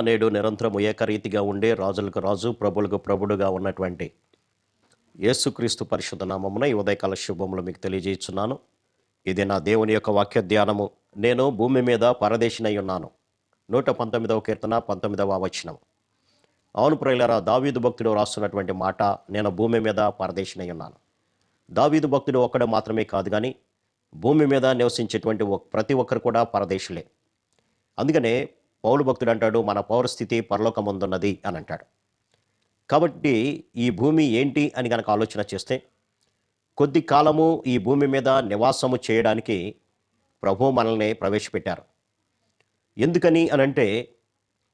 నేడు నిరంతరం ఏకరీతిగా ఉండే రాజులకు రాజు ప్రభులకు ప్రభుడుగా ఉన్నటువంటి యేసుక్రీస్తు పరిశుద్ధ నామమున ఈ ఉదయకాల శుభములు మీకు తెలియజేస్తున్నాను. ఇది నా దేవుని యొక్క వాక్య ధ్యానము. నేను భూమి మీద పరదేశినై ఉన్నాను. నూట పంతొమ్మిదవ కీర్తన పంతొమ్మిదవ వచనం. అవును ప్రియులరా దావీదు భక్తుడు రాస్తున్నటువంటి మాట నేను భూమి మీద పరదేశినై ఉన్నాను. దావీదు భక్తుడు ఒక్కడు మాత్రమే కాదు కానీ భూమి మీద నివసించేటువంటి ప్రతి ఒక్కరు కూడా పరదేశులే. అందుకనే పౌలు భక్తుడు అంటాడు మన పౌరస్థితి పరలోకముందున్నది అని అంటాడు. కాబట్టి ఈ భూమి ఏంటి అని కనుక ఆలోచన చేస్తే కొద్ది కాలము ఈ భూమి మీద నివాసము చేయడానికి ప్రభు మనల్ని ప్రవేశపెట్టారు. ఎందుకని అనంటే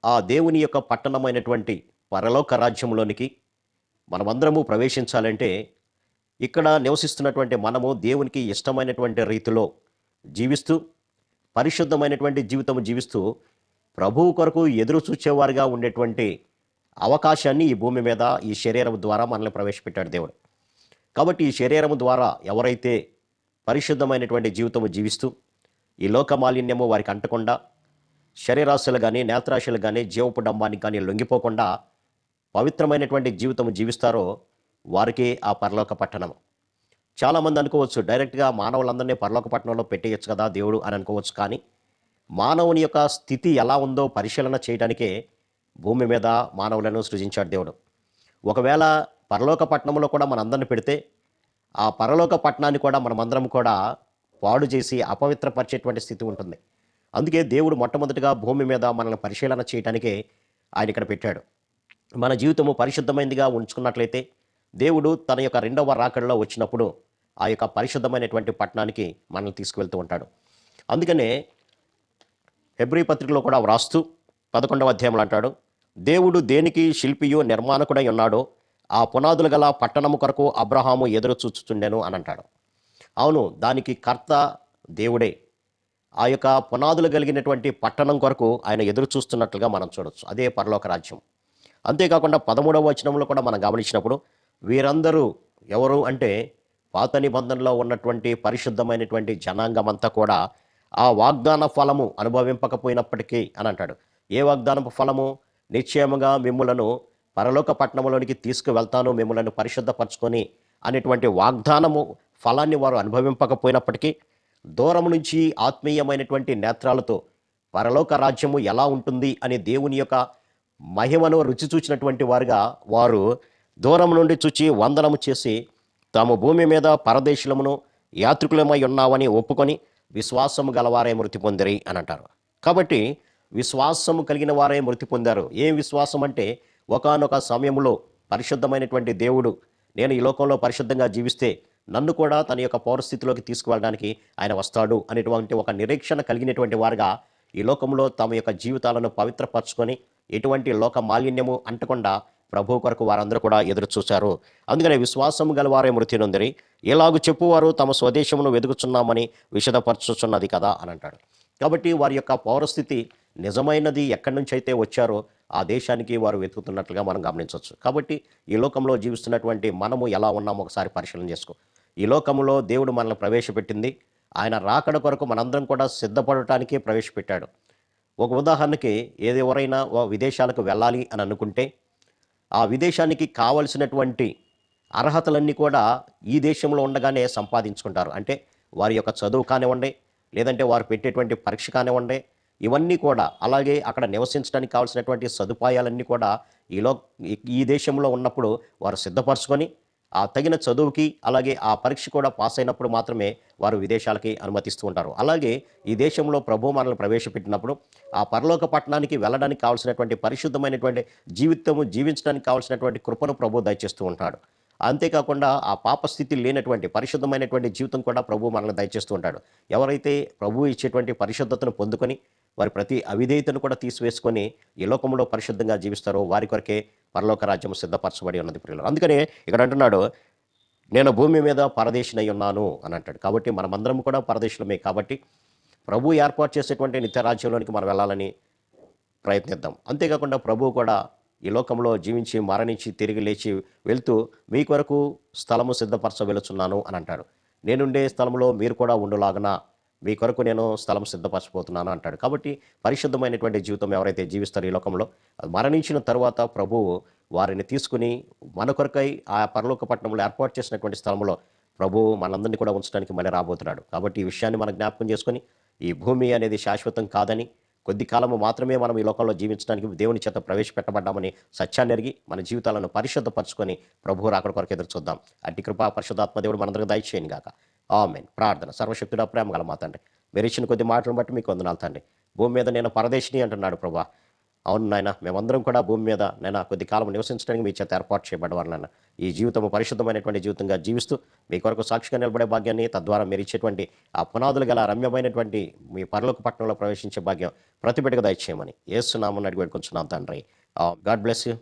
ఆ దేవుని యొక్క పట్టణమైనటువంటి పరలోక రాజ్యంలోనికి మనమందరము ప్రవేశించాలంటే ఇక్కడ నివసిస్తున్నటువంటి మనము దేవునికి ఇష్టమైనటువంటి రీతిలో జీవిస్తూ పరిశుద్ధమైనటువంటి జీవితం జీవిస్తూ ప్రభువు కొరకు ఎదురు చూచేవారుగా ఉండేటువంటి అవకాశాన్ని ఈ భూమి మీద ఈ శరీరం ద్వారా మనల్ని ప్రవేశపెట్టాడు దేవుడు. కాబట్టి ఈ శరీరం ద్వారా ఎవరైతే పరిశుద్ధమైనటువంటి జీవితము జీవిస్తూ ఈ లోక మాలిన్యము వారికి అంటకుండా శరీరాశులు కానీ నేత్రాశులు కానీ జీవపు డంబానికి కానీ లొంగిపోకుండా పవిత్రమైనటువంటి జీవితము జీవిస్తారో వారికి ఆ పరలోక పట్టణం చాలామంది అనుకోవచ్చు డైరెక్ట్గా మానవులందరినీ పరలోక పట్టణంలో పెట్టేయచ్చు కదా దేవుడు అని అనుకోవచ్చు కానీ మానవుని యొక్క స్థితి ఎలా ఉందో పరిశీలన చేయడానికే భూమి మీద మానవులను సృజించాడు దేవుడు. ఒకవేళ పరలోక పట్టణంలో కూడా మనందరిని పెడితే ఆ పరలోక పట్టణాన్ని కూడా మనమందరం కూడా పాడు చేసి అపవిత్రపరిచేటువంటి స్థితి ఉంటుంది. అందుకే దేవుడు మొట్టమొదటిగా భూమి మీద మనల్ని పరిశీలన చేయడానికే ఆయన ఇక్కడ పెట్టాడు. మన జీవితము పరిశుద్ధమైనదిగా ఉంచుకున్నట్లయితే దేవుడు తన యొక్క రెండవ రాకడలో వచ్చినప్పుడు ఆ యొక్క పరిశుద్ధమైనటువంటి పట్టణానికి మనల్ని తీసుకువెళ్తూ ఉంటాడు. అందుకనే హెబ్రి పత్రికలో కూడా వ్రాస్తూ పదకొండవ అధ్యాయంలో అంటాడు దేవుడు దేనికి శిల్పియు నిర్మాణకుడై ఉన్నాడో ఆ పునాదులు గల పట్టణము కొరకు అబ్రహాము ఎదురు చూచుచుండెను అని అంటాడు. అవును దానికి కర్త దేవుడే. ఆ యొక్క పునాదులు కలిగినటువంటి పట్టణం కొరకు ఆయన ఎదురు చూస్తున్నట్లుగా మనం చూడొచ్చు. అదే పరలోక రాజ్యం. అంతేకాకుండా పదమూడవ వచనంలో కూడా మనం గమనించినప్పుడు వీరందరూ ఎవరు అంటే పాత నిబంధనలో ఉన్నటువంటి పరిశుద్ధమైనటువంటి జనాంగం అంతా కూడా ఆ వాగ్దాన ఫలము అనుభవింపకపోయినప్పటికీ అని అంటాడు. ఏ వాగ్దానపు ఫలము? నిశ్చయముగా మిమ్ములను పరలోక పట్టణంలోనికి తీసుకువెళ్తాను మిమ్మలను పరిశుద్ధపరచుకొని అనేటువంటి వాగ్దానము ఫలాన్ని వారు అనుభవింపకపోయినప్పటికీ దూరం నుంచి ఆత్మీయమైనటువంటి నేత్రాలతో పరలోక రాజ్యము ఎలా ఉంటుంది అని దేవుని యొక్క మహిమను రుచి చూచినటువంటి వారుగా వారు దూరం నుండి చూచి వందనము చేసి తాము భూమి మీద పరదేశులమును యాత్రికులమై ఉన్నామని ఒప్పుకొని విశ్వాసము గలవారే మృతి పొందిరి అని అంటారు. కాబట్టి విశ్వాసము కలిగిన వారే మృతి పొందారు. ఏం విశ్వాసం అంటే ఒకానొక సమయంలో పరిశుద్ధమైనటువంటి దేవుడు నేను ఈ లోకంలో పరిశుద్ధంగా జీవిస్తే నన్ను కూడా తన యొక్క పౌరస్థితిలోకి తీసుకువెళ్ళడానికి ఆయన వస్తాడు అనేటువంటి ఒక నిరీక్షణ కలిగినటువంటి వారుగా ఈ లోకంలో తమ యొక్క జీవితాలను పవిత్రపరచుకొని ఎటువంటి లోక మాలిన్యము అంటకుండా ప్రభు కొరకు వారందరూ కూడా ఎదురు చూశారు. అందుకనే విశ్వాసం గలవారే మృతి నొందిరి ఎలాగు చెప్పువారు తమ స్వదేశమును వెతుకుచున్నామని విషదపరచుచున్నది కదా అని అంటాడు. కాబట్టి వారి యొక్క పౌరస్థితి నిజమైనది ఎక్కడి నుంచి అయితే వచ్చారో ఆ దేశానికి వారు వెతుకుతున్నట్లుగా మనం గమనించవచ్చు. కాబట్టి ఈ లోకంలో జీవిస్తున్నటువంటి మనము ఎలా ఉన్నామో ఒకసారి పరిశీలన చేసుకో. ఈ లోకంలో దేవుడు మనల్ని ప్రవేశపెట్టింది. ఆయన రాకడ కొరకు మనందరం కూడా సిద్ధపడటానికి ప్రవేశపెట్టాడు. ఒక ఉదాహరణకి ఏది ఎవరైనా విదేశాలకు వెళ్ళాలి అని అనుకుంటే ఆ విదేశానికి కావలసినటువంటి అర్హతలన్నీ కూడా ఈ దేశంలో ఉండగానే సంపాదించుకుంటారు. అంటే వారి యొక్క చదువు కానివ్వండి లేదంటే వారు పెట్టేటువంటి పరీక్ష కానివ్వండి ఇవన్నీ కూడా అలాగే అక్కడ నివసించడానికి కావాల్సినటువంటి సదుపాయాలన్నీ కూడా ఈలో ఈ- ఈ దేశంలో ఉన్నప్పుడు వారు సిద్ధపరచుకొని ఆ తగిన చదువుకి అలాగే ఆ పరీక్ష కూడా పాస్ అయినప్పుడు మాత్రమే వారు విదేశాలకి అనుమతిస్తూ ఉంటారు. అలాగే ఈ దేశంలో ప్రభు మనల్ని ప్రవేశపెట్టినప్పుడు ఆ పరలోక పట్టణానికి వెళ్ళడానికి కావాల్సినటువంటి పరిశుద్ధమైనటువంటి జీవితము జీవించడానికి కావాల్సినటువంటి కృపను ప్రభు దయచేస్తూ ఉంటాడు. అంతేకాకుండా ఆ పాప స్థితి లేనటువంటి పరిశుద్ధమైనటువంటి జీవితం కూడా ప్రభు మనల్ని దయచేస్తూ ఉంటాడు. ఎవరైతే ప్రభు ఇచ్చేటువంటి పరిశుద్ధతను పొందుకొని వారి ప్రతి అవిధేయతను కూడా తీసివేసుకొని ఈ లోకంలో పరిశుద్ధంగా జీవిస్తారో వారి కొరకే పరలోక రాజ్యం సిద్ధపరచబడి ఉన్నది ప్రియులు అందుకనే ఇక్కడ అంటున్నాడు నేను భూమి మీద పరదేశినై ఉన్నాను అని అంటాడు. కాబట్టి మనమందరం కూడా పరదేశులమే. కాబట్టి ప్రభు ఏర్పాటు చేసేటువంటి నిత్య రాజ్యంలోనికి మనం వెళ్ళాలని ప్రయత్నిద్దాం. అంతేకాకుండా ప్రభు కూడా ఈ లోకంలో జీవించి మరణించి తిరిగి లేచి వెళ్తూ మీ కొరకు స్థలము సిద్ధపరచ వెలుచున్నాను అని అంటాడు. నేనుండే స్థలంలో మీరు కూడా ఉండులాగనా? మీ కొరకు నేను స్థలం సిద్ధపరచబోతున్నాను అంటాడు. కాబట్టి పరిశుద్ధమైనటువంటి జీవితం ఎవరైతే జీవిస్తారో ఈ లోకంలో మరణించిన తర్వాత ప్రభువు వారిని తీసుకుని మన కొరకై ఆ పరలోక పట్టణంలో ఏర్పాటు చేసినటువంటి స్థలంలో ప్రభువు మనందరినీ కూడా ఉంచడానికి మళ్ళీ రాబోతున్నాడు. కాబట్టి ఈ విషయాన్ని మనం జ్ఞాపకం చేసుకొని ఈ భూమి అనేది శాశ్వతం కాదని కొద్ది కాలము మాత్రమే మనం ఈ లోకంలో జీవించడానికి దేవుని చేత ప్రవేశపెట్టబడ్డామని సత్యాన్ని ఎరిగి మన జీవితాలను పరిశుద్ధపరచుకొని ప్రభువు రాకడ కొరకు ఎదురు చూద్దాం. అట్టి కృపా పరిశుద్ధాత్మదేవుడు మనందరికి మనందరికీ దయచేయను గాక. ఆమెన్. ప్రార్థన. సర్వశక్తుడా ప్రేమ గల మా తండ్రి. మీరు ఇచ్చిన కొద్ది మాటలను బట్టి మీకు వందనాలు తండ్రి. భూమి మీద నేను పరదేశిని అంటున్నాడు ప్రభా. అవును నాయన మేమందరం కూడా భూమి మీద నేను కొద్ది కాలం నివసించడానికి మీ చేత ఏర్పాటు చేయబడవారు నాయన. ఈ జీవితం పరిశుద్ధమైనటువంటి జీవితంగా జీవిస్తూ మీ కొరకు సాక్షిగా నిలబడే భాగ్యాన్ని తద్వారా మీరు ఇచ్చేటువంటి ఆ పునాదులు గల రమ్యమైనటువంటి మీ పరలోక పట్టణంలో ప్రవేశించే భాగ్యం ప్రతి దయచేయమని ఏసునామని అడిగి పెట్టుకుంటున్నాను తండ్రి. God bless you.